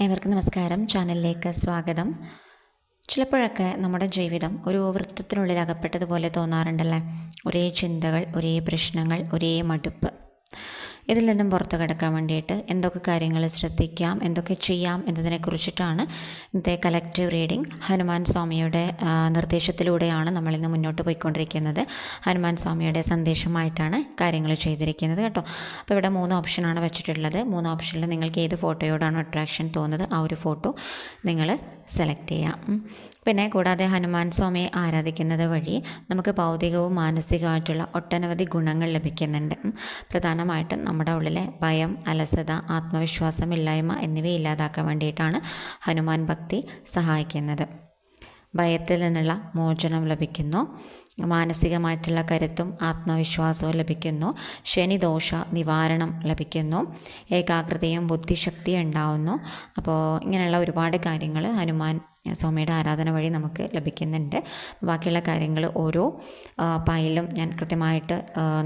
ഏവർക്കും നമസ്കാരം. ചാനലിലേക്ക് സ്വാഗതം. ചിലപ്പോഴൊക്കെ നമ്മുടെ ജീവിതം ഒരു വൃത്തത്തിനുള്ളിൽ അകപ്പെട്ടതുപോലെ തോന്നാറുണ്ടല്ലേ? ഒരേ ചിന്തകൾ ഒരേ പ്രശ്നങ്ങൾ ഒരേ മടുപ്പ്. ഇതിൽ നിന്നും പുറത്ത് കിടക്കാൻ വേണ്ടിയിട്ട് എന്തൊക്കെ കാര്യങ്ങൾ ശ്രദ്ധിക്കാം എന്തൊക്കെ ചെയ്യാം എന്നതിനെക്കുറിച്ചിട്ടാണ് ഇന്നത്തെ കലക്റ്റീവ് റീഡിംഗ് ഹനുമാൻ സ്വാമിയുടെ നിർദ്ദേശത്തിലൂടെയാണ് നമ്മളിന്ന് മുന്നോട്ട് പോയിക്കൊണ്ടിരിക്കുന്നത്. ഹനുമാൻ സ്വാമിയുടെ സന്ദേശമായിട്ടാണ് കാര്യങ്ങൾ ചെയ്തിരിക്കുന്നത് കേട്ടോ. അപ്പോൾ ഇവിടെ മൂന്ന് ഓപ്ഷനാണ് വെച്ചിട്ടുള്ളത്. മൂന്ന് ഓപ്ഷനിൽ നിങ്ങൾക്ക് ഏത് ഫോട്ടോയോടാണോ അട്രാക്ഷൻ തോന്നുന്നത് ആ ഒരു ഫോട്ടോ നിങ്ങൾ സെലക്ട് ചെയ്യാം. പിന്നെ കൂടാതെ ഹനുമാൻ സ്വാമിയെ ആരാധിക്കുന്നത് വഴി നമുക്ക് ഭൗതികവും മാനസികമായിട്ടുള്ള ഒട്ടനവധി ഗുണങ്ങൾ ലഭിക്കുന്നുണ്ട്. പ്രധാനമായിട്ടും പ്രധാനമായിട്ടും നമ്മുടെ ഉള്ളിലെ ഭയം അലസത ആത്മവിശ്വാസമില്ലായ്മ എന്നിവ ഇല്ലാതാക്കാൻ വേണ്ടിയിട്ടാണ് ഹനുമാൻ ഭക്തി സഹായിക്കുന്നത്. ഭയത്തിൽ നിന്നുള്ള മോചനം ലഭിക്കുന്നു. മാനസികമായിട്ടുള്ള കരുത്തും ആത്മവിശ്വാസവും ലഭിക്കുന്നു. ശനിദോഷ നിവാരണം ലഭിക്കുന്നു. ഏകാഗ്രതയും ബുദ്ധിശക്തിയും ഉണ്ടാവുന്നു. അപ്പോൾ ഇങ്ങനെയുള്ള ഒരുപാട് കാര്യങ്ങൾ ഹനുമാൻ സ്വാമിയുടെ ആരാധന വഴി നമുക്ക് ലഭിക്കുന്നുണ്ട്. ബാക്കിയുള്ള കാര്യങ്ങൾ ഓരോ പായലും ഞാൻ കൃത്യമായിട്ട്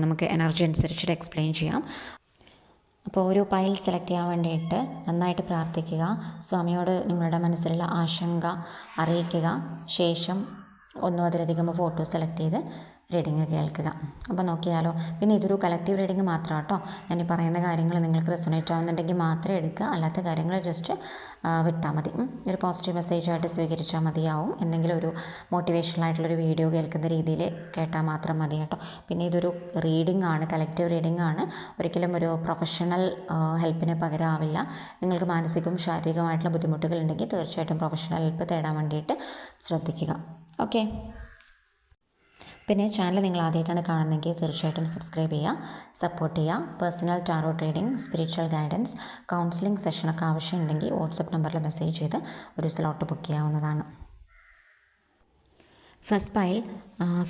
നമുക്ക് എനർജി അനുസരിച്ചിട്ട് എക്സ്പ്ലെയിൻ ചെയ്യാം. അപ്പോൾ ഒരു പൈൽ സെലക്ട് ചെയ്യാൻ വേണ്ടിയിട്ട് നന്നായിട്ട് പ്രാർത്ഥിക്കുക. സ്വാമിയോട് നിങ്ങളുടെ മനസ്സിലുള്ള ആശങ്ക അറിയിക്കുക. ശേഷം ഒന്നോ അതിലധികം ഫോട്ടോ സെലക്ട് ചെയ്ത് റീഡിങ് കേൾക്കുക. അപ്പോൾ നോക്കിയാലോ. പിന്നെ ഇതൊരു കളക്റ്റീവ് റീഡിങ് മാത്രമാണ് കേട്ടോ ഞാൻ ഈ പറയുന്ന കാര്യങ്ങൾ നിങ്ങൾക്ക് റെസൊണേറ്റ് ആവുന്നുണ്ടെങ്കിൽ മാത്രമേ എടുക്കുക. അല്ലാത്ത കാര്യങ്ങൾ ജസ്റ്റ് വിട്ടാൽ മതി. ഒരു പോസിറ്റീവ് മെസ്സേജായിട്ട് സ്വീകരിച്ചാൽ മതിയാവും. എന്തെങ്കിലും ഒരു മോട്ടിവേഷണൽ ആയിട്ടുള്ളൊരു വീഡിയോ കേൾക്കുന്ന രീതിയിൽ കേട്ടാൽ മാത്രം മതി കേട്ടോ. പിന്നെ ഇതൊരു റീഡിംഗ് ആണ് കളക്റ്റീവ് റീഡിംഗ് ആണ്. ഒരിക്കലും ഒരു പ്രൊഫഷണൽ ഹെൽപ്പിന് പകരമാവില്ല നിങ്ങൾക്ക് മാനസികവും ശാരീരികമായിട്ടുള്ള ബുദ്ധിമുട്ടുകൾ ഉണ്ടെങ്കിൽ തീർച്ചയായിട്ടും പ്രൊഫഷണൽ ഹെൽപ്പ് തേടാൻ വേണ്ടിയിട്ട് ശ്രദ്ധിക്കുക. ഓക്കെ പിന്നെ ചാനൽ നിങ്ങൾ ആദ്യമായിട്ടാണ് കാണുന്നതെങ്കിൽ തീർച്ചയായിട്ടും സബ്സ്ക്രൈബ് ചെയ്യുക സപ്പോർട്ട് ചെയ്യുക. Personal tarot reading spiritual guidance counselling സെഷനൊക്കെ ആവശ്യമുണ്ടെങ്കിൽ വാട്സപ്പ് നമ്പറിൽ മെസ്സേജ് ചെയ്ത് ഒരു സ്ലോട്ട് ബുക്ക് ചെയ്യാവുന്നതാണ്. First pile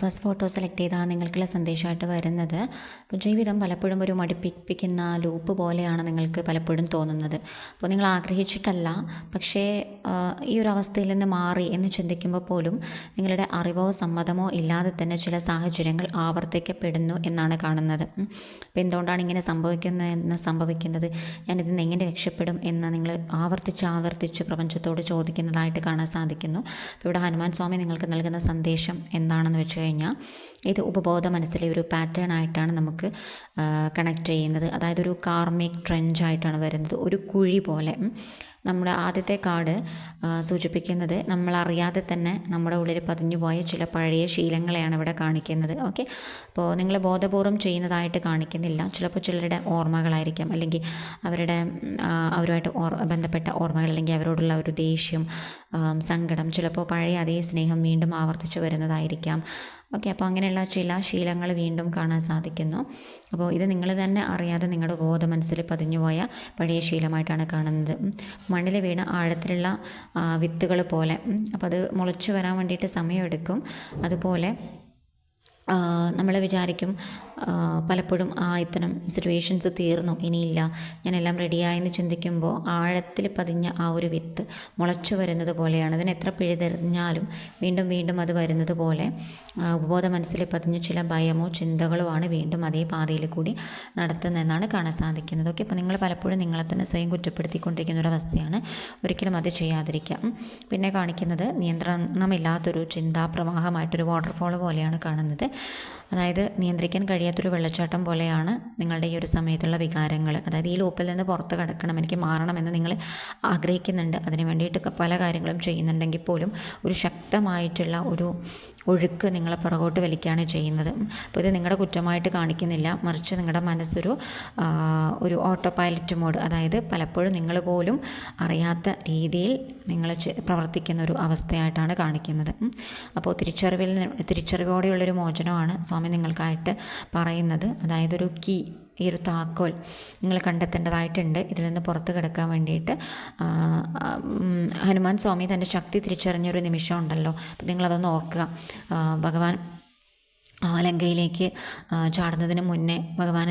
first photo select ചെയ്താൽ നിങ്ങൾക്കുള്ള സന്ദേശമായിട്ട് വരുന്നത്. അപ്പോൾ ജീവിതം പലപ്പോഴും ഒരു മടുപ്പിപ്പിക്കുന്ന ലൂപ്പ് പോലെയാണ് നിങ്ങൾക്ക് പലപ്പോഴും തോന്നുന്നത്. അപ്പോൾ നിങ്ങൾ ആഗ്രഹിച്ചിട്ടല്ല പക്ഷേ ഈ ഒരു അവസ്ഥയിൽ നിന്ന് മാറി എന്ന് ചിന്തിക്കുമ്പോൾ പോലും നിങ്ങളുടെ അറിവോ സമ്മതമോ ഇല്ലാതെ തന്നെ ചില സാഹചര്യങ്ങൾ ആവർത്തിക്കപ്പെടുന്നു എന്നാണ് കാണുന്നത്. അപ്പോൾ എന്തുകൊണ്ടാണ് ഇങ്ങനെ സംഭവിക്കുന്നത് എന്ന് സംഭവിക്കുന്നത്? ഞാനിതിൽ നിന്ന് എങ്ങനെ രക്ഷപ്പെടും എന്ന് നിങ്ങൾ ആവർത്തിച്ച് ആവർത്തിച്ച് പ്രപഞ്ചത്തോട് ചോദിക്കുന്നതായിട്ട് കാണാൻ സാധിക്കുന്നു. ഇവിടെ ഹനുമാൻ സ്വാമി നിങ്ങൾക്ക് നൽകുന്ന സന്ദേശം എന്താണെന്ന് വെച്ച് കഴിഞ്ഞാൽ ഇത് ഉപബോധ മനസ്സിലെ ഒരു പാറ്റേൺ ആയിട്ടാണ് നമുക്ക് കണക്ട് ചെയ്യുന്നത്. അതായത് ഒരു കാർമിക് ട്രെഞ്ചായിട്ടാണ് വരുന്നത്. ഒരു കുഴി പോലെ. നമ്മുടെ ആദ്യത്തെ കാർഡ് സൂചിപ്പിക്കുന്നത് നമ്മളറിയാതെ തന്നെ നമ്മുടെ ഉള്ളിൽ പതിഞ്ഞുപോയ ചില പഴയ ശീലങ്ങളെയാണ് ഇവിടെ കാണിക്കുന്നത്. ഓക്കെ? അപ്പോൾ നിങ്ങൾ ബോധപൂർവം ചെയ്യുന്നതായിട്ട് കാണിക്കുന്നില്ല. ചിലപ്പോൾ ചിലരുടെ ഓർമ്മകളായിരിക്കാം. അല്ലെങ്കിൽ അവരുടെ അവരുമായിട്ട് ഓർ ബന്ധപ്പെട്ട ഓർമ്മകൾ അല്ലെങ്കിൽ അവരോടുള്ള ഒരു ദേഷ്യം സങ്കടം ചിലപ്പോൾ പഴയ അതേ സ്നേഹം വീണ്ടും ആവർത്തിച്ചു വരുന്നതായിരിക്കാം. ഓക്കെ അപ്പോൾ അങ്ങനെയുള്ള ചില ശീലങ്ങൾ വീണ്ടും കാണാൻ സാധിക്കുന്നു അപ്പോൾ ഇത് നിങ്ങൾ തന്നെ അറിയാതെ നിങ്ങളുടെ ബോധ മനസ്സിൽ പതിഞ്ഞുപോയ പഴയ ശീലമായിട്ടാണ് കാണുന്നത്. മണ്ണിൽ വീണ ആഴത്തിലുള്ള വിത്തുകൾ പോലെ. അപ്പോൾ അത് മുളച്ചു വരാൻ വേണ്ടിയിട്ട് സമയമെടുക്കും അതുപോലെ നമ്മൾ വിചാരിക്കും പലപ്പോഴും ആ ഇത്തരം സിറ്റുവേഷൻസ് തീർന്നു ഇനിയില്ല. ഞാനെല്ലാം റെഡിയായെന്ന് ചിന്തിക്കുമ്പോൾ ആഴത്തിൽ പതിഞ്ഞ ആ ഒരു വിത്ത് മുളച്ചു വരുന്നത് പോലെയാണ്. അതിന് എത്ര പിഴുതെറിഞ്ഞാലും വീണ്ടും വീണ്ടും അത് വരുന്നത് പോലെ ഉപബോധ മനസ്സിൽ പതിഞ്ഞ ചില ഭയമോ ചിന്തകളോ ആണ് വീണ്ടും അതേ പാതയിൽ കൂടി നടത്തുന്നതെന്നാണ് കാണാൻ സാധിക്കുന്നത്. ഓക്കെ അപ്പോൾ നിങ്ങൾ പലപ്പോഴും നിങ്ങളെ തന്നെ സ്വയം കുറ്റപ്പെടുത്തിക്കൊണ്ടിരിക്കുന്ന ഒരു അവസ്ഥയാണ്. ഒരിക്കലും അത് ചെയ്യാതിരിക്കാം. പിന്നെ കാണിക്കുന്നത് നിയന്ത്രണമില്ലാത്തൊരു ചിന്താപ്രവാഹമായിട്ടൊരു വാട്ടർഫോൾ പോലെയാണ് കാണുന്നത്. അതായത് നിയന്ത്രിക്കാൻ കഴിയാത്തൊരു വെള്ളച്ചാട്ടം പോലെയാണ് നിങ്ങളുടെ ഈ ഒരു സമയത്തുള്ള വികാരങ്ങൾ അതായത് ഈ ലൂപ്പിൽ നിന്ന് പുറത്ത് കടക്കണം എനിക്ക് മാറണമെന്ന് നിങ്ങൾ ആഗ്രഹിക്കുന്നുണ്ട്. അതിന് വേണ്ടിയിട്ട് പല കാര്യങ്ങളും ചെയ്യുന്നുണ്ടെങ്കിൽ പോലും ഒരു ശക്തമായിട്ടുള്ള ഒരു ഒഴുക്ക് നിങ്ങളെ പുറകോട്ട് വലിക്കുകയാണ് ചെയ്യുന്നത്. അപ്പോൾ ഇത് നിങ്ങളുടെ കുറ്റമായിട്ട് കാണിക്കുന്നില്ല. മറിച്ച് നിങ്ങളുടെ മനസ്സൊരു ഒരു ഓട്ടോ പൈലറ്റ് മോഡ് അതായത് പലപ്പോഴും നിങ്ങൾ പോലും അറിയാത്ത രീതിയിൽ നിങ്ങൾ പ്രവർത്തിക്കുന്ന ഒരു അവസ്ഥയായിട്ടാണ് കാണിക്കുന്നത്. അപ്പോൾ തിരിച്ചറിവിൽ തിരിച്ചറിവോടെയുള്ളൊരു തിരിച്ചറിവോടെയുള്ളൊരു മോചനമാണ് സ്വാമി നിങ്ങൾക്കായിട്ട് പറയുന്നത്. അതായത് ഒരു കീ ഈ ഒരു താക്കോൽ നിങ്ങൾ കണ്ടെത്തേണ്ടതായിട്ടുണ്ട്. ഇതിൽ നിന്ന് പുറത്ത് കിടക്കാൻ വേണ്ടിയിട്ട് ഹനുമാൻ സ്വാമി തന്റെ ശക്തി തിരിച്ചറിഞ്ഞൊരു നിമിഷം ഉണ്ടല്ലോ. അപ്പോൾ നിങ്ങളതൊന്ന് ഓർക്കുക. ഭഗവാൻ ലങ്കയിലേക്ക് ചാടുന്നതിന് മുന്നേ ഭഗവാൻ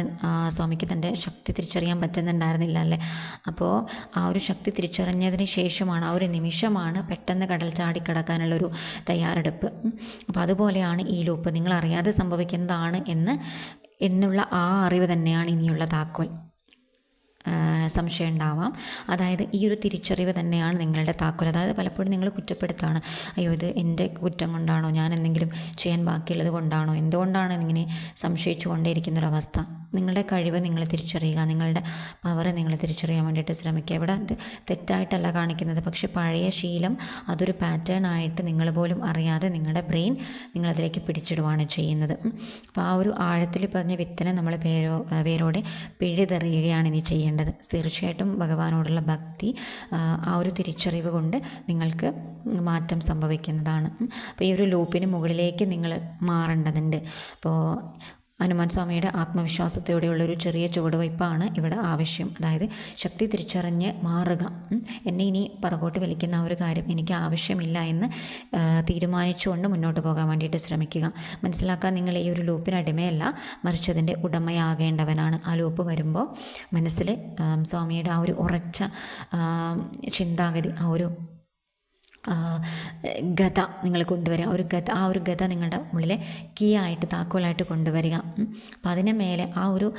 സ്വാമിക്ക് തന്റെ ശക്തി തിരിച്ചറിയാൻ പറ്റുന്നുണ്ടായിരുന്നില്ല അല്ലേ? അപ്പോൾ ആ ഒരു ശക്തി തിരിച്ചറിഞ്ഞതിന് ശേഷമാണ് ആ ഒരു നിമിഷമാണ് പെട്ടെന്ന് കടൽ ചാടിക്കടക്കാനുള്ളൊരു തയ്യാറെടുപ്പ്. അപ്പോൾ അതുപോലെയാണ് ഈ ലൂപ്പ്. നിങ്ങൾ അറിയാതെ സംഭവിക്കുന്നതാണ് എന്ന് എന്നുള്ള ആ അറിവ് തന്നെയാണ് ഇനിയുള്ള താക്കോൽ. സംശയം ഉണ്ടാവാം അതായത് ഈ ഒരു തിരിച്ചറിവ് തന്നെയാണ് നിങ്ങളുടെ താക്കോൽ. അതായത് പലപ്പോഴും നിങ്ങൾ കുറ്റപ്പെടുത്താണ്. അയ്യോ ഇത് എന്റെ കുറ്റം കൊണ്ടാണോ? ഞാൻ എന്തെങ്കിലും ചെയ്യാൻ ബാക്കിയുള്ളത് കൊണ്ടാണോ? എന്തുകൊണ്ടാണ് ഇങ്ങനെ സംശയിച്ചു കൊണ്ടേയിരിക്കുന്നൊരവസ്ഥ നിങ്ങളുടെ കഴിവ് നിങ്ങൾ തിരിച്ചറിയുക നിങ്ങളുടെ പവർ നിങ്ങൾ തിരിച്ചറിയാൻ വേണ്ടിയിട്ട് ശ്രമിക്കുക. ഇവിടെ തെറ്റായിട്ടല്ല കാണിക്കുന്നത്. പക്ഷെ പഴയ ശീലം അതൊരു പാറ്റേൺ ആയിട്ട് നിങ്ങൾ പോലും അറിയാതെ നിങ്ങളുടെ ബ്രെയിൻ നിങ്ങളതിലേക്ക് പിടിച്ചിടുവാണ് ചെയ്യുന്നത്. അപ്പോൾ ആ ഒരു ആഴത്തിൽ പറഞ്ഞ വിത്തനെ നമ്മൾ പേരോ പേരോടെ പിഴുതെറിയുകയാണ് ഇനി ചെയ്യേണ്ടത്. തീർച്ചയായിട്ടും ഭഗവാനോടുള്ള ഭക്തി ആ ഒരു തിരിച്ചറിവ് കൊണ്ട് നിങ്ങൾക്ക് മാറ്റം സംഭവിക്കുന്നതാണ്. അപ്പോൾ ഈ ഒരു ലൂപ്പിന് മുകളിലേക്ക് നിങ്ങൾ മാറേണ്ടതുണ്ട്. അപ്പോൾ ഹനുമാൻ സ്വാമിയുടെ ആത്മവിശ്വാസത്തോടെയുള്ള ഒരു ചെറിയ ചുവടുവയ്പ്പാണ് ഇവിടെ ആവശ്യം. അതായത് ശക്തി തിരിച്ചറിഞ്ഞ് മാറുക. എന്നെ ഇനി പതകോട്ട് വലിക്കുന്ന ഒരു കാര്യം എനിക്ക് ആവശ്യമില്ല എന്ന് തീരുമാനിച്ചുകൊണ്ട് മുന്നോട്ട് പോകാൻ വേണ്ടിയിട്ട് ശ്രമിക്കുക. മനസ്സിലാക്കാൻ നിങ്ങൾ ഈ ഒരു ലൂപ്പിന് അടിമയല്ല മറിച്ച് അതിന്റെ ഉടമയാകേണ്ടവനാണ്. ആ ലൂപ്പ് വരുമ്പോൾ മനസ്സിൽ സ്വാമിയുടെ ആ ഒരു ഉറച്ച ചിന്താഗതി ആ ഒരു ഗത നിങ്ങൾ കൊണ്ടുവരിക. ഒരു ഗത ആ ഒരു ഗത നിങ്ങളുടെ ഉള്ളിലെ കീ ആയിട്ട് താക്കോലായിട്ട് കൊണ്ടുവരിക. അപ്പം അതിന് മേലെ ആ ഒരു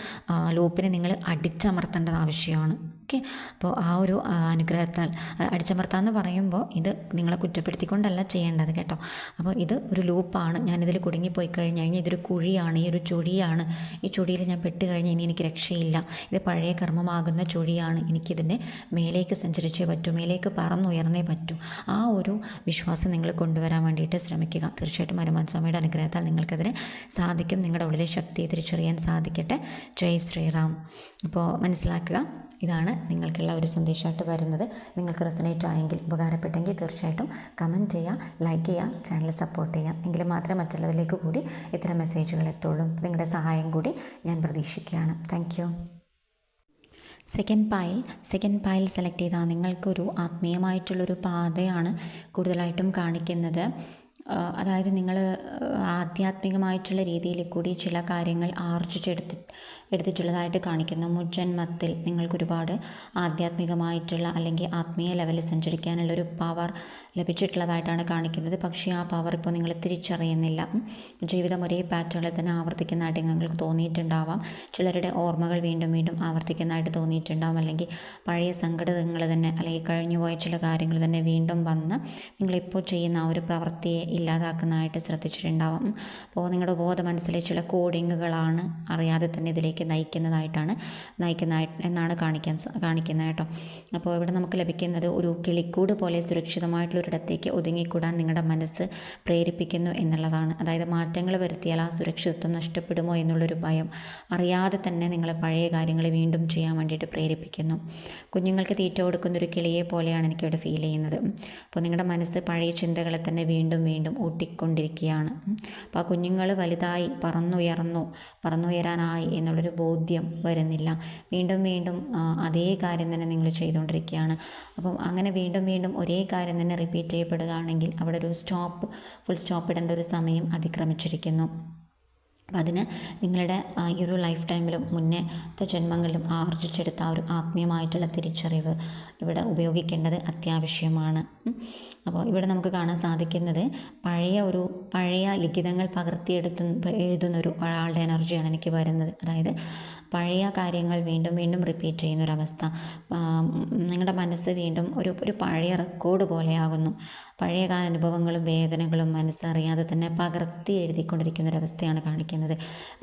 ലൂപ്പിനെ നിങ്ങൾ അടിച്ചമർത്തേണ്ടത് ആവശ്യമാണ്. ഓക്കെ. അപ്പോൾ ആ ഒരു അനുഗ്രഹത്താൽ അടിച്ചമർത്താന്ന് പറയുമ്പോൾ ഇത് നിങ്ങളെ കുറ്റപ്പെടുത്തിക്കൊണ്ടല്ല ചെയ്യേണ്ടത് കേട്ടോ. അപ്പോൾ ഇത് ഒരു ലൂപ്പാണ്. ഞാനിതിൽ കുടുങ്ങിപ്പോയി കഴിഞ്ഞ് കഴിഞ്ഞാൽ ഇതൊരു കുഴിയാണ് ഈ ഒരു ചുഴിയാണ്. ഈ ചുഴിയിൽ ഞാൻ പെട്ട് കഴിഞ്ഞാൽ ഇനി എനിക്ക് രക്ഷയില്ല. ഇത് പഴയ കർമ്മമാകുന്ന ചുഴിയാണ്. എനിക്കിതിന്റെ മേലേക്ക് സഞ്ചരിച്ചേ പറ്റൂ മേലേക്ക് പറന്നുയർന്നേ പറ്റൂ. ആ ഒരു വിശ്വാസം നിങ്ങൾ കൊണ്ടുവരാൻ വേണ്ടിയിട്ട് ശ്രമിക്കുക. തീർച്ചയായിട്ടും ഹനുമാൻ സ്വാമിയുടെ അനുഗ്രഹത്താൽ നിങ്ങൾക്കതിന് സാധിക്കും. നിങ്ങളുടെ ഉള്ളിലെ ശക്തിയെ തിരിച്ചറിയാൻ സാധിക്കട്ടെ. ജയ് ശ്രീറാം. അപ്പോൾ മനസ്സിലാക്കുക ഇതാണ് നിങ്ങൾക്കുള്ള ഒരു സന്ദേശമായിട്ട് വരുന്നത്. നിങ്ങൾക്ക് റെസനേറ്റ് ആയെങ്കിൽ ഉപകാരപ്പെട്ടെങ്കിൽ തീർച്ചയായിട്ടും കമന്റ് ചെയ്യുക ലൈക്ക് ചെയ്യുക ചാനൽ സപ്പോർട്ട് ചെയ്യുക എങ്കിൽ മാത്രമേ മറ്റുള്ളവരിലേക്ക് കൂടി ഇത്തരം മെസ്സേജുകൾ എത്തുള്ളൂ. നിങ്ങളുടെ സഹായം കൂടി ഞാൻ പ്രതീക്ഷിക്കുകയാണ്. Thank second pile second pile select ചെയ്താൽ നിങ്ങൾക്കൊരു ആത്മീയമായിട്ടുള്ളൊരു പാതയാണ് കൂടുതലായിട്ടും കാണിക്കുന്നത്. അതായത് നിങ്ങൾ ആധ്യാത്മികമായിട്ടുള്ള രീതിയിൽ കൂടി ചില കാര്യങ്ങൾ ആർജിച്ചെടുത്ത് എടുത്തിട്ടുള്ളതായിട്ട് കാണിക്കുന്നു. മുജ്ജന്മത്തിൽ നിങ്ങൾക്കൊരുപാട് ആധ്യാത്മികമായിട്ടുള്ള അല്ലെങ്കിൽ ആത്മീയ ലെവലിൽ സഞ്ചരിക്കാനുള്ള ഒരു പവർ ലഭിച്ചിട്ടുള്ളതായിട്ടാണ് കാണിക്കുന്നത്. പക്ഷേ ആ പവർ ഇപ്പോൾ നിങ്ങൾ തിരിച്ചറിയുന്നില്ല. ജീവിതം ഒരേ പാറ്റേണിൽ തന്നെ ആവർത്തിക്കുന്നതായിട്ട് നിങ്ങൾക്ക് തോന്നിയിട്ടുണ്ടാവാം. ചിലരുടെ ഓർമ്മകൾ വീണ്ടും വീണ്ടും ആവർത്തിക്കുന്നതായിട്ട് തോന്നിയിട്ടുണ്ടാവും. അല്ലെങ്കിൽ പഴയ സങ്കടങ്ങൾ തന്നെ അല്ലെങ്കിൽ കഴിഞ്ഞുപോയ ചില കാര്യങ്ങൾ തന്നെ വീണ്ടും വന്ന് നിങ്ങളിപ്പോൾ ചെയ്യുന്ന ആ ഒരു പ്രവൃത്തിയെ ഇല്ലാതാക്കുന്നതായിട്ട് ശ്രദ്ധിച്ചിട്ടുണ്ടാവാം. അപ്പോൾ നിങ്ങളുടെ ബോധ മനസ്സിലെ ചില കോഡിങ്ങുകളാണ് അറിയാതെ തന്നെ ഇതിലേക്ക് നയിക്കുന്നതായിട്ടാണ് നയിക്കുന്ന എന്നാണ് കാണിക്കാൻ കാണിക്കുന്നത് കേട്ടോ. അപ്പോൾ ഇവിടെ നമുക്ക് ലഭിക്കുന്നത് ഒരു കിളിക്കൂട് പോലെ സുരക്ഷിതമായിട്ടുള്ളൊരിടത്തേക്ക് ഒതുങ്ങിക്കൂടാൻ നിങ്ങളുടെ മനസ്സ് പ്രേരിപ്പിക്കുന്നു എന്നുള്ളതാണ്. അതായത് മാറ്റങ്ങൾ വരുത്തിയാൽ ആ സുരക്ഷിതത്വം നഷ്ടപ്പെടുമോ എന്നുള്ളൊരു ഭയം അറിയാതെ തന്നെ നിങ്ങളെ പഴയ കാര്യങ്ങൾ വീണ്ടും ചെയ്യാൻ വേണ്ടിയിട്ട് പ്രേരിപ്പിക്കുന്നു. കുഞ്ഞുങ്ങൾക്ക് തീറ്റ കൊടുക്കുന്ന ഒരു കിളിയെ പോലെയാണ് എനിക്കിവിടെ ഫീൽ ചെയ്യുന്നത്. അപ്പോൾ നിങ്ങളുടെ മനസ്സ് പഴയ ചിന്തകളെ തന്നെ വീണ്ടും വീണ്ടും ഊട്ടിക്കൊണ്ടിരിക്കുകയാണ്. അപ്പോൾ ആ കുഞ്ഞുങ്ങൾ വലുതായി പറന്നുയർന്നു പറന്നുയരാനായി എന്നുള്ളൊരു ബോധ്യം വരുന്നില്ല. വീണ്ടും വീണ്ടും അതേ കാര്യം തന്നെ നിങ്ങൾ ചെയ്തുകൊണ്ടിരിക്കുകയാണ്. അപ്പം അങ്ങനെ വീണ്ടും വീണ്ടും ഒരേ കാര്യം തന്നെ റിപ്പീറ്റ് ചെയ്യപ്പെടുകയാണെങ്കിൽ അവിടെ ഒരു സ്റ്റോപ്പ് ഫുൾ സ്റ്റോപ്പ് ഇടേണ്ട ഒരു സമയം അതിക്രമിച്ചിരിക്കുന്നു. അപ്പം അതിന് നിങ്ങളുടെ ഈ ഒരു ലൈഫ് ടൈമിലും മുന്നത്തെ ജന്മങ്ങളിലും ആർജിച്ചെടുത്ത ആ ഒരു ആത്മീയമായിട്ടുള്ള തിരിച്ചറിവ് ഇവിടെ ഉപയോഗിക്കേണ്ടത് അത്യാവശ്യമാണ്. അപ്പോൾ ഇവിടെ നമുക്ക് കാണാൻ സാധിക്കുന്നത് പഴയ ഒരു പഴയ ലിഖിതങ്ങൾ പകർത്തിയെടുത്തു എഴുതുന്ന ഒരു ഒരാളുടെ എനർജിയാണ് എനിക്ക് വരുന്നത്. അതായത് പഴയ കാര്യങ്ങൾ വീണ്ടും വീണ്ടും റിപ്പീറ്റ് ചെയ്യുന്നൊരവസ്ഥ. നിങ്ങളുടെ മനസ്സ് വീണ്ടും ഒരു ഒരു പഴയ റെക്കോർഡ് പോലെയാകുന്നു പഴയകാല അനുഭവങ്ങളും വേദനകളും മനസ്സറിയാതെ തന്നെ പകർത്തി എഴുതിക്കൊണ്ടിരിക്കുന്നൊരവസ്ഥയാണ് കാണിക്കുന്നത്.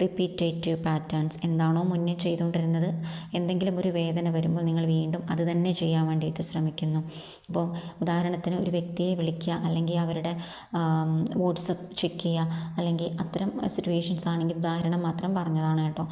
റിപ്പീറ്റേറ്റീവ് പാറ്റേൺസ് എന്താണോ മുന്നേ ചെയ്തുകൊണ്ടിരുന്നത്. എന്തെങ്കിലും ഒരു വേദന വരുമ്പോൾ നിങ്ങൾ വീണ്ടും അത് തന്നെ ചെയ്യാൻ വേണ്ടിയിട്ട് ശ്രമിക്കുന്നു. അപ്പോൾ ഉദാഹരണത്തിന് ഒരു വ്യക്തിയെ വിളിക്കുക അല്ലെങ്കിൽ അവരുടെ വാട്സപ്പ് ചെക്ക് ചെയ്യുക അല്ലെങ്കിൽ അത്തരം സിറ്റുവേഷൻസ് ആണെങ്കിൽ ഉദാഹരണം മാത്രം പറഞ്ഞതാണ് കേട്ടോ.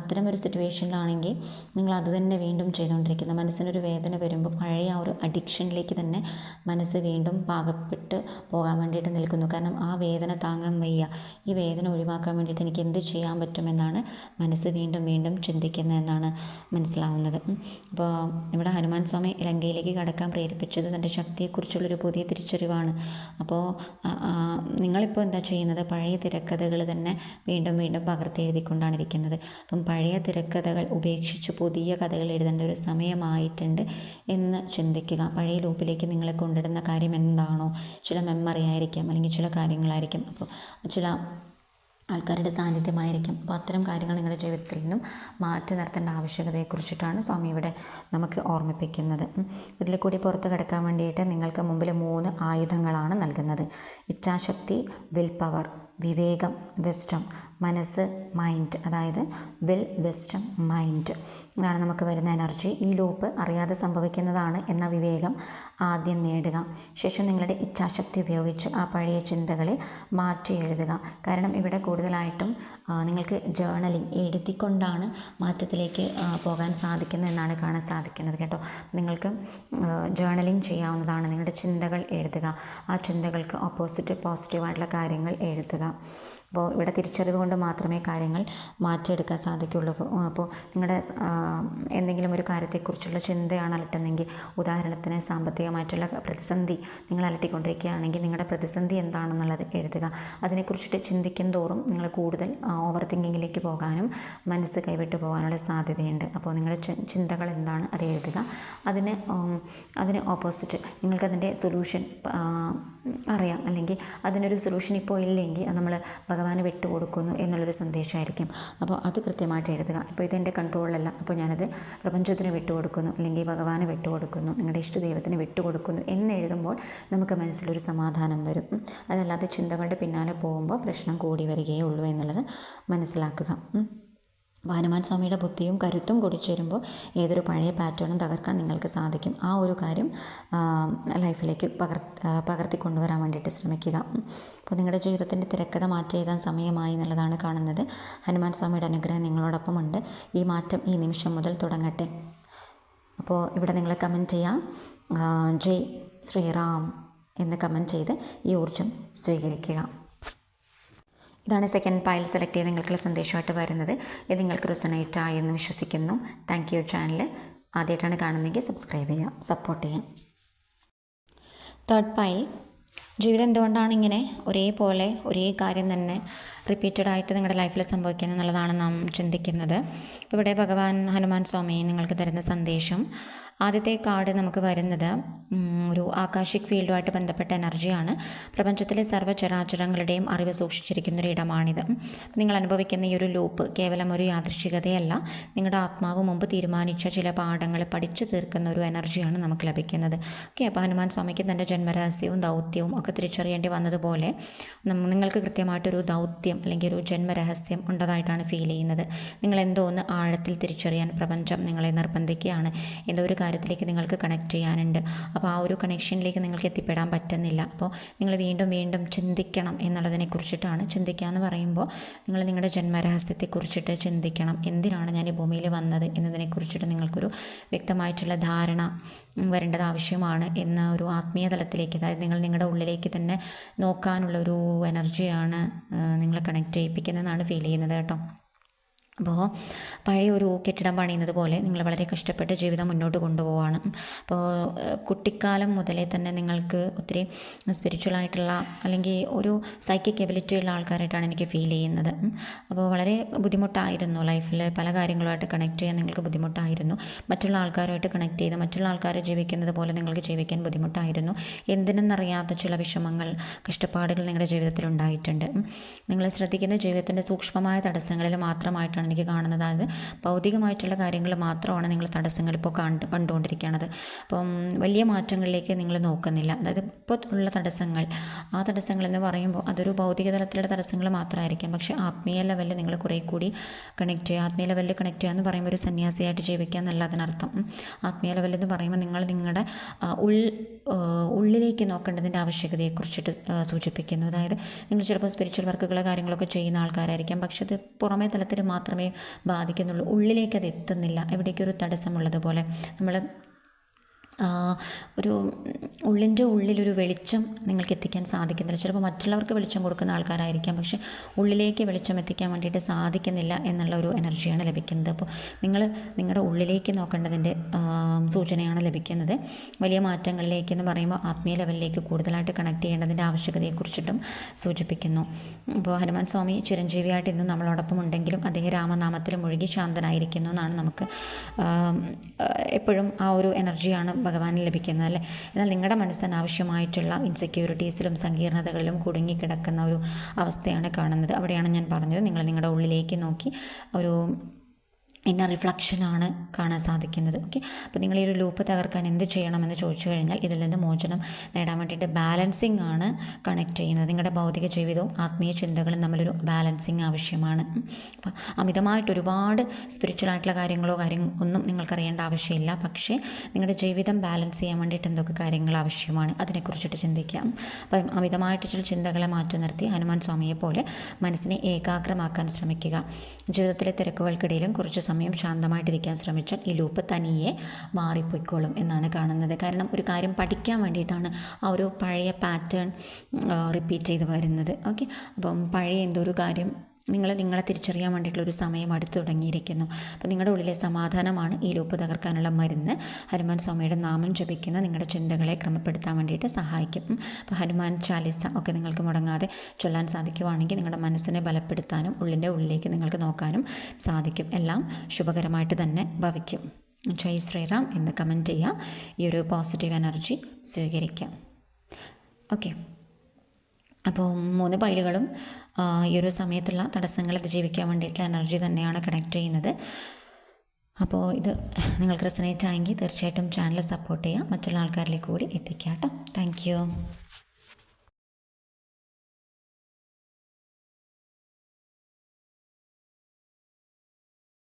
അത്തരം ഒരു സിറ്റുവേഷനിലാണെങ്കിൽ നിങ്ങൾ അത് തന്നെ വീണ്ടും ചെയ്തുകൊണ്ടിരിക്കുന്നത് മനസ്സിനൊരു വേദന വരുമ്പോൾ പഴയ ആ ഒരു അഡിക്ഷനിലേക്ക് തന്നെ മനസ്സ് വീണ്ടും പാകപ്പെട്ട് പോകാൻ വേണ്ടിയിട്ട് നിൽക്കുന്നു. കാരണം ആ വേദന താങ്ങാൻ വയ്യ. ഈ വേദന ഒഴിവാക്കാൻ വേണ്ടിയിട്ട് എനിക്ക് എന്ത് ചെയ്യാൻ പറ്റുമെന്നാണ് മനസ്സ് വീണ്ടും വീണ്ടും ചിന്തിക്കുന്നതെന്നാണ് മനസ്സിലാവുന്നത്. അപ്പോൾ ഇവിടെ ഹനുമാൻ സ്വാമി ലങ്കയിലേക്ക് കടക്കാൻ പ്രേരിപ്പിച്ചത് തന്റെ ശക്തിയെക്കുറിച്ചുള്ളൊരു പുതിയ തിരിച്ചറിവാണ്. അപ്പോൾ നിങ്ങളിപ്പോൾ എന്താ ചെയ്യുന്നത്? പഴയ തിരക്കഥകൾ തന്നെ വീണ്ടും വീണ്ടും പകർത്തി എഴുതിക്കൊണ്ടാണ് ഇരിക്കുന്നത്. അപ്പം പഴയ തിരക്കഥകൾ ഉപേക്ഷിച്ച് പുതിയ കഥകൾ എഴുതേണ്ട ഒരു സമയമായിട്ടുണ്ട് എന്ന് ചിന്തിക്കുക. പഴയ ലൂപ്പിലേക്ക് നിങ്ങളെ കൊണ്ടിടുന്ന കാര്യം എന്താണോ? ചില മെമ്മറി ആയിരിക്കാം അല്ലെങ്കിൽ ചില കാര്യങ്ങളായിരിക്കും. അപ്പോൾ ചില ആൾക്കാരുടെ സാന്നിധ്യമായിരിക്കും. അപ്പോൾ അത്തരം കാര്യങ്ങൾ നിങ്ങളുടെ ജീവിതത്തിൽ നിന്നും മാറ്റി നിർത്തേണ്ട ആവശ്യകതയെക്കുറിച്ചിട്ടാണ് സ്വാമി ഇവിടെ നമുക്ക് ഓർമ്മിപ്പിക്കുന്നത്. ഇതിൽ കൂടി പുറത്ത് കിടക്കാൻ വേണ്ടിയിട്ട് നിങ്ങൾക്ക് മുമ്പിൽ മൂന്ന് ആയുധങ്ങളാണ് നൽകുന്നത്. ഇച്ഛാശക്തി വിൽ പവർ വിവേകം വെസ്റ്റം മനസ്സ് മൈൻഡ് അതായത് വെൽ വെസ്റ്റം മൈൻഡ് ഇതാണ് നമുക്ക് വരുന്ന എനർജി ഈ ലൂപ്പ് അറിയാതെ സംഭവിക്കുന്നതാണ് എന്ന വിവേകം ആദ്യം നേടുക. ശേഷം നിങ്ങളുടെ ഇച്ഛാശക്തി ഉപയോഗിച്ച് ആ പഴയ ചിന്തകളെ മാറ്റി എഴുതുക. കാരണം ഇവിടെ കൂടുതലായിട്ടും നിങ്ങൾക്ക് ജേർണലിംഗ് എഴുതിക്കൊണ്ടാണ് മാറ്റത്തിലേക്ക് പോകാൻ സാധിക്കുന്നത് എന്നാണ് കാണാൻ സാധിക്കുന്നത് കേട്ടോ. നിങ്ങൾക്ക് ജേർണലിംഗ് ചെയ്യാവുന്നതാണ്. നിങ്ങളുടെ ചിന്തകൾ എഴുതുക. ആ ചിന്തകൾക്ക് ഓപ്പോസിറ്റ് പോസിറ്റീവായിട്ടുള്ള കാര്യങ്ങൾ എഴുതുക. അപ്പോൾ ഇവിടെ തിരിച്ചറിവ് കൊണ്ട് മാത്രമേ കാര്യങ്ങൾ മാറ്റിയെടുക്കാൻ സാധിക്കുള്ളൂ. അപ്പോൾ നിങ്ങളുടെ എന്തെങ്കിലും ഒരു കാര്യത്തെക്കുറിച്ചുള്ള ചിന്തയാണ് അലട്ടുന്നതെങ്കിൽ ഉദാഹരണത്തിന് സാമ്പത്തികമായിട്ടുള്ള പ്രതിസന്ധി നിങ്ങൾ അലട്ടിക്കൊണ്ടിരിക്കുകയാണെങ്കിൽ നിങ്ങളുടെ പ്രതിസന്ധി എന്താണെന്നുള്ളത് എഴുതുക. അതിനെക്കുറിച്ചിട്ട് ചിന്തിക്കും തോറും നിങ്ങൾ കൂടുതൽ ഓവർ തിങ്കിങ്ങിലേക്ക് പോകാനും മനസ്സ് കൈവിട്ട് പോകാനുള്ള സാധ്യതയുണ്ട്. അപ്പോൾ നിങ്ങളുടെ ചിന്തകൾ എന്താണ് അത് എഴുതുക. അതിന് അതിന് ഓപ്പോസിറ്റ് നിങ്ങൾക്കതിന്റെ സൊല്യൂഷൻ അറിയാം. അല്ലെങ്കിൽ അതിനൊരു സൊല്യൂഷൻ ഇപ്പോൾ ഇല്ലെങ്കിൽ നമ്മൾ ഭഗവാന് വിട്ടുകൊടുക്കുന്നു എന്നുള്ളൊരു സന്ദേശമായിരിക്കും. അപ്പോൾ അത് കൃത്യമായിട്ട് എഴുതുക. അപ്പോൾ ഇതെന്റെ കൺട്രോളിലല്ല അപ്പോൾ ഞാനത് പ്രപഞ്ചത്തിന് വിട്ടുകൊടുക്കുന്നു അല്ലെങ്കിൽ ഭഗവാന് വിട്ടുകൊടുക്കുന്നു നിങ്ങളുടെ ഇഷ്ടദൈവത്തിന് വിട്ടുകൊടുക്കുന്നു എന്ന് എഴുതുമ്പോൾ നമുക്ക് മനസ്സിലൊരു സമാധാനം വരും. അതല്ലാതെ ചിന്തകളുടെ പിന്നാലെ പോകുമ്പോൾ പ്രശ്നം കൂടി വരികയേ ഉള്ളൂ എന്നുള്ളത് മനസ്സിലാക്കുക. ഹനുമാൻ സ്വാമിയുടെ ബുദ്ധിയും കരുത്തും കൂടി ചേരുമ്പോൾ ഏതൊരു പഴയ പാറ്റേണും തകർക്കാൻ നിങ്ങൾക്ക് സാധിക്കും. ആ ഒരു കാര്യം ലൈഫിലേക്ക് പകർ പകർത്തി കൊണ്ടുവരാൻ വേണ്ടിയിട്ട് ശ്രമിക്കുക. അപ്പോൾ നിങ്ങളുടെ ജീവിതത്തിന്റെ തിരക്കഥ മാറ്റി എഴുതാൻ സമയമായി എന്നുള്ളതാണ് കാണുന്നത്. ഹനുമാൻ സ്വാമിയുടെ അനുഗ്രഹം നിങ്ങളോടൊപ്പമുണ്ട്. ഈ മാറ്റം ഈ നിമിഷം മുതൽ തുടങ്ങട്ടെ. അപ്പോൾ ഇവിടെ നിങ്ങൾ കമന്റ് ചെയ്യാം. ജയ് ശ്രീറാം എന്ന് കമന്റ് ചെയ്ത് ഈ ഊർജം സ്വീകരിക്കുക. ഇതാണ് സെക്കൻഡ് പായൽ സെലക്ട് ചെയ്ത് നിങ്ങൾക്കുള്ള സന്ദേശമായിട്ട് വരുന്നത്. ഇത് നിങ്ങൾക്ക് റിസണേറ്റ് ആയെന്ന് വിശ്വസിക്കുന്നു. താങ്ക് യു ചാനൽ ആദ്യമായിട്ടാണ് കാണുന്നതെങ്കിൽ സബ്സ്ക്രൈബ് ചെയ്യാം സപ്പോർട്ട് ചെയ്യാം തേർഡ് പായൽ ജീവിതം എന്തുകൊണ്ടാണ് ഇങ്ങനെ ഒരേപോലെ ഒരേ കാര്യം തന്നെ റിപ്പീറ്റഡ് ആയിട്ട് നിങ്ങളുടെ ലൈഫിൽ സംഭവിക്കുന്നത് എന്നുള്ളതാണ് നാം ചിന്തിക്കുന്നത്. ഇവിടെ ഭഗവാൻ ഹനുമാൻ സ്വാമി നിങ്ങൾക്ക് തരുന്ന സന്ദേശം. ആദ്യത്തെ കാർഡ് നമുക്ക് വരുന്നത് ഒരു ആകാശിക് ഫീൽഡുമായിട്ട് ബന്ധപ്പെട്ട എനർജിയാണ്. പ്രപഞ്ചത്തിലെ സർവചരാചരങ്ങളുടെയും അറിവ് സൂക്ഷിച്ചിരിക്കുന്ന ഒരു ഇടമാണിത്. നിങ്ങൾ അനുഭവിക്കുന്ന ഈ ഒരു ലൂപ്പ് കേവലം ഒരു യാദൃശ്ചികതയല്ല. നിങ്ങളുടെ ആത്മാവ് മുമ്പ് തീരുമാനിച്ച ചില പാഠങ്ങൾ പഠിച്ചു തീർക്കുന്ന ഒരു എനർജിയാണ് നമുക്ക് ലഭിക്കുന്നത്. ഓക്കെ അപ്പോൾ ഹനുമാൻ സ്വാമിക്ക് തന്റെ ജന്മരഹസ്യവും ദൗത്യവും ഒക്കെ തിരിച്ചറിയേണ്ടി വന്നതുപോലെ നിങ്ങൾക്ക് കൃത്യമായിട്ടൊരു ദൗത്യം അല്ലെങ്കിൽ ഒരു ജന്മരഹസ്യം ഉണ്ടതായിട്ടാണ് ഫീൽ ചെയ്യുന്നത്. നിങ്ങൾ എന്തോ ഒന്ന് ആഴത്തിൽ തിരിച്ചറിയാൻ പ്രപഞ്ചം നിങ്ങളെ നിർബന്ധിക്കുകയാണ്. എന്തോ ഒരു കാര്യത്തിലേക്ക് നിങ്ങൾക്ക് കണക്ട് ചെയ്യാനുണ്ട്. അപ്പോൾ ആ ഒരു കണക്ഷനിലേക്ക് നിങ്ങൾക്ക് എത്തിപ്പെടാൻ പറ്റുന്നില്ല. അപ്പോൾ നിങ്ങൾ വീണ്ടും വീണ്ടും ചിന്തിക്കണം എന്നുള്ളതിനെ കുറിച്ചിട്ടാണ് ചിന്തിക്കുക എന്ന് പറയുമ്പോൾ നിങ്ങൾ നിങ്ങളുടെ ജന്മരഹസ്യത്തെക്കുറിച്ചിട്ട് ചിന്തിക്കണം. എന്തിനാണ് ഞാൻ ഈ ഭൂമിയിൽ വന്നത് എന്നതിനെക്കുറിച്ചിട്ട് നിങ്ങൾക്കൊരു വ്യക്തമായിട്ടുള്ള ധാരണ വരേണ്ടത് ആവശ്യമാണ് എന്ന ഒരു ആത്മീയ തലത്തിലേക്ക് അതായത് നിങ്ങൾ നിങ്ങളുടെ ഉള്ളിലേക്ക് തന്നെ നോക്കാനുള്ള ഒരു എനർജിയാണ് നിങ്ങളെ കണക്ട് ചെയ്യിപ്പിക്കുന്നതെന്നാണ് ഫീൽ ചെയ്യുന്നത് കേട്ടോ. അപ്പോൾ പഴയ ഒരു കെട്ടിടം പണിയുന്നത് പോലെ നിങ്ങൾ വളരെ കഷ്ടപ്പെട്ട് ജീവിതം മുന്നോട്ട് കൊണ്ടുപോവാണ്. അപ്പോൾ കുട്ടിക്കാലം മുതലേ തന്നെ നിങ്ങൾക്ക് ഒത്തിരി സ്പിരിച്വൽ ആയിട്ടുള്ള അല്ലെങ്കിൽ ഒരു സൈക്കിക് എബിലിറ്റി ഉള്ള ആൾക്കാരായിട്ടാണ് എനിക്ക് ഫീൽ ചെയ്യുന്നത്. അപ്പോൾ വളരെ ബുദ്ധിമുട്ടായിരുന്നു ലൈഫിൽ പല കാര്യങ്ങളുമായിട്ട് കണക്ട് ചെയ്യാൻ നിങ്ങൾക്ക് ബുദ്ധിമുട്ടായിരുന്നു. മറ്റുള്ള ആൾക്കാരുമായിട്ട് കണക്ട് ചെയ്ത് മറ്റുള്ള ആൾക്കാർ ജീവിക്കുന്നത് പോലെ നിങ്ങൾക്ക് ജീവിക്കാൻ ബുദ്ധിമുട്ടായിരുന്നു. എന്തിനെന്നറിയാത്ത ചില വിഷമങ്ങൾ കഷ്ടപ്പാടുകൾ നിങ്ങളുടെ ജീവിതത്തിൽ ഉണ്ടായിട്ടുണ്ട്. നിങ്ങൾ ശ്രദ്ധിക്കുന്ന ജീവിതത്തിന്റെ സൂക്ഷ്മമായ തടസ്സങ്ങളിൽ മാത്രമായിട്ടാണ് എനിക്ക് കാണുന്നത്. അതായത് ഭൗതികമായിട്ടുള്ള കാര്യങ്ങൾ മാത്രമാണ് നിങ്ങൾ തടസ്സങ്ങൾ ഇപ്പോൾ കണ്ട് കണ്ടുകൊണ്ടിരിക്കുന്നത്. അപ്പം വലിയ മാറ്റങ്ങളിലേക്ക് നിങ്ങൾ നോക്കുന്നില്ല. അതായത് ഇപ്പോൾ ഉള്ള തടസ്സങ്ങൾ ആ തടസ്സങ്ങൾ എന്ന് പറയുമ്പോൾ അതൊരു ഭൗതിക തലത്തിലുള്ള തടസ്സങ്ങൾ മാത്രമായിരിക്കാം. പക്ഷേ ആത്മീയ ലെവലിൽ നിങ്ങൾ കുറേ കൂടി കണക്ട് ചെയ്യുക. ആത്മീയ ലെവലിൽ കണക്ട് ചെയ്യുക എന്ന് പറയുമ്പോൾ ഒരു സന്യാസിയായിട്ട് ജീവിക്കുക എന്നല്ല അതിനർത്ഥം. ആത്മീയ ലെവലിൽ എന്ന് പറയുമ്പോൾ നിങ്ങൾ നിങ്ങളുടെ ഉൾ ഉള്ളിലേക്ക് നോക്കേണ്ടതിന്റെ ആവശ്യകതയെക്കുറിച്ചിട്ട് സൂചിപ്പിക്കുന്നു. അതായത് നിങ്ങൾ ചിലപ്പോൾ സ്പിരിച്വൽ വർക്കുകൾ കാര്യങ്ങളൊക്കെ ചെയ്യുന്ന ആൾക്കാരായിരിക്കാം. പക്ഷേ അത് പുറമേ തലത്തിൽ മാത്രമേ ബാധിക്കുന്നുള്ളൂ. ഉള്ളിലേക്ക് അത് എത്തുന്നില്ല. എവിടേക്കൊരു തടസ്സമുള്ളതുപോലെ നമ്മൾ ഒരു ഉള്ളിന്റെ ഉള്ളിലൊരു വെളിച്ചം നിങ്ങൾക്ക് എത്തിക്കാൻ സാധിക്കുന്നില്ല. ചിലപ്പോൾ മറ്റുള്ളവർക്ക് വെളിച്ചം കൊടുക്കുന്ന ആൾക്കാരായിരിക്കാം. പക്ഷേ ഉള്ളിലേക്ക് വെളിച്ചം എത്തിക്കാൻ വേണ്ടിയിട്ട് സാധിക്കുന്നില്ല എന്നുള്ള ഒരു എനർജിയാണ് ലഭിക്കുന്നത്. അപ്പോൾ നിങ്ങൾ നിങ്ങളുടെ ഉള്ളിലേക്ക് നോക്കേണ്ടതിന്റെ സൂചനയാണ് ലഭിക്കുന്നത്. വലിയ മാറ്റങ്ങളിലേക്ക് എന്ന് പറയുമ്പോൾ ആത്മീയ ലെവലിലേക്ക് കൂടുതലായിട്ട് കണക്ട് ചെയ്യേണ്ടതിന്റെ ആവശ്യകതയെക്കുറിച്ചിട്ടും സൂചിപ്പിക്കുന്നു. അപ്പോൾ ഹനുമാൻ സ്വാമി ചിരഞ്ജീവിയായിട്ട് ഇന്ന് നമ്മളോടൊപ്പം ഉണ്ടെങ്കിലും അദ്ദേഹം രാമനാമത്തിൽ മുഴുകി ശാന്തനായിരിക്കുന്നു എന്നാണ് നമുക്ക് എപ്പോഴും ആ ഒരു എനർജിയാണ് ഭഗവാനിൽ ലഭിക്കുന്നത് അല്ലേ? എന്നാൽ നിങ്ങളുടെ മനസ്സിന് ആവശ്യമായിട്ടുള്ള ഇൻസെക്യൂരിറ്റീസിലും സങ്കീർണതകളിലും കുടുങ്ങിക്കിടക്കുന്ന ഒരു അവസ്ഥയാണ് കാണുന്നത്. അവിടെയാണ് ഞാൻ പറഞ്ഞത്. നിങ്ങൾ നിങ്ങളുടെ ഉള്ളിലേക്ക് നോക്കി ഒരു ഇന്ന റിഫ്ലക്ഷനാണ് കാണാൻ സാധിക്കുന്നത്. ഓക്കെ അപ്പോൾ നിങ്ങൾ ഈ ഒരു ലൂപ്പ് തകർക്കാൻ എന്ത് ചെയ്യണമെന്ന് ചോദിച്ചു കഴിഞ്ഞാൽ ഇതിൽ നിന്ന് മോചനം നേടാൻ വേണ്ടിയിട്ട് ബാലൻസിങ് ആണ് കണക്ട് ചെയ്യുന്നത്. നിങ്ങളുടെ ഭൗതിക ജീവിതവും ആത്മീയ ചിന്തകളും തമ്മിലൊരു ബാലൻസിങ് ആവശ്യമാണ്. അപ്പോൾ അമിതമായിട്ട് ഒരുപാട് സ്പിരിച്വൽ ആയിട്ടുള്ള കാര്യങ്ങളോ കാര്യം ഒന്നും നിങ്ങൾക്കറിയേണ്ട ആവശ്യമില്ല. പക്ഷേ നിങ്ങളുടെ ജീവിതം ബാലൻസ് ചെയ്യാൻ വേണ്ടിയിട്ട് എന്തൊക്കെ കാര്യങ്ങൾ ആവശ്യമാണ് അതിനെക്കുറിച്ചിട്ട് ചിന്തിക്കാം. അപ്പം അമിതമായിട്ട് ചില ചിന്തകളെ മാറ്റി നിർത്തി ഹനുമാൻ സ്വാമിയെ പോലെ മനസ്സിനെ ഏകാഗ്രമാക്കാൻ ശ്രമിക്കുക. ജീവിതത്തിലെ തിരക്കുകൾക്കിടയിലും കുറച്ച് സമയം ശാന്തമായിട്ടിരിക്കാൻ ശ്രമിച്ചാൽ ഈ ലൂപ്പ് തനിയെ മാറിപ്പോയിക്കോളും എന്നാണ് കാണുന്നത്. കാരണം ഒരു കാര്യം പഠിക്കാൻ വേണ്ടിയിട്ടാണ് ആ ഒരു പഴയ പാറ്റേൺ റിപ്പീറ്റ് ചെയ്ത് വരുന്നത്. ഓക്കെ അപ്പം പഴയ എന്തോ ഒരു കാര്യം നിങ്ങൾ നിങ്ങളെ തിരിച്ചറിയാൻ വേണ്ടിയിട്ടുള്ള ഒരു സമയം അടുത്തു തുടങ്ങിയിരിക്കുന്നു. അപ്പോൾ നിങ്ങളുടെ ഉള്ളിലെ സമാധാനമാണ് ഈ ലൂപ്പ് തകർക്കാനുള്ള മരുന്ന്. ഹനുമാൻ സ്വാമിയുടെ നാമം ജപിക്കുന്ന നിങ്ങളുടെ ചിന്തകളെ ക്രമപ്പെടുത്താൻ വേണ്ടിയിട്ട് സഹായിക്കും. അപ്പോൾ ഹനുമാൻ ചാലിസ ഒക്കെ നിങ്ങൾക്ക് മുടങ്ങാതെ ചൊല്ലാൻ സാധിക്കുവാണെങ്കിൽ നിങ്ങളുടെ മനസ്സിനെ ബലപ്പെടുത്താനും ഉള്ളിന്റെ ഉള്ളിലേക്ക് നിങ്ങൾക്ക് നോക്കാനും സാധിക്കും. എല്ലാം ശുഭകരമായിട്ട് തന്നെ ഭവിക്കും. ജയ് ശ്രീറാം എന്ന് കമന്റ് ചെയ്യാം ഈ ഒരു പോസിറ്റീവ് എനർജി സ്വീകരിക്കാം. ഓക്കെ. അപ്പോൾ മൂന്ന് പൈലുകളും ഈ ഒരു സമയത്തുള്ള തടസ്സങ്ങൾ അതിജീവിക്കാൻ വേണ്ടിയിട്ടുള്ള എനർജി തന്നെയാണ് കണക്ട് ചെയ്യുന്നത്. അപ്പോൾ ഇത് നിങ്ങൾക്ക് റെസനേറ്റ് ആയെങ്കിൽ തീർച്ചയായിട്ടും ചാനൽ സപ്പോർട്ട് ചെയ്യുക മറ്റുള്ള ആൾക്കാരിലേക്ക് കൂടി എത്തിക്കുക കേട്ടോ. താങ്ക്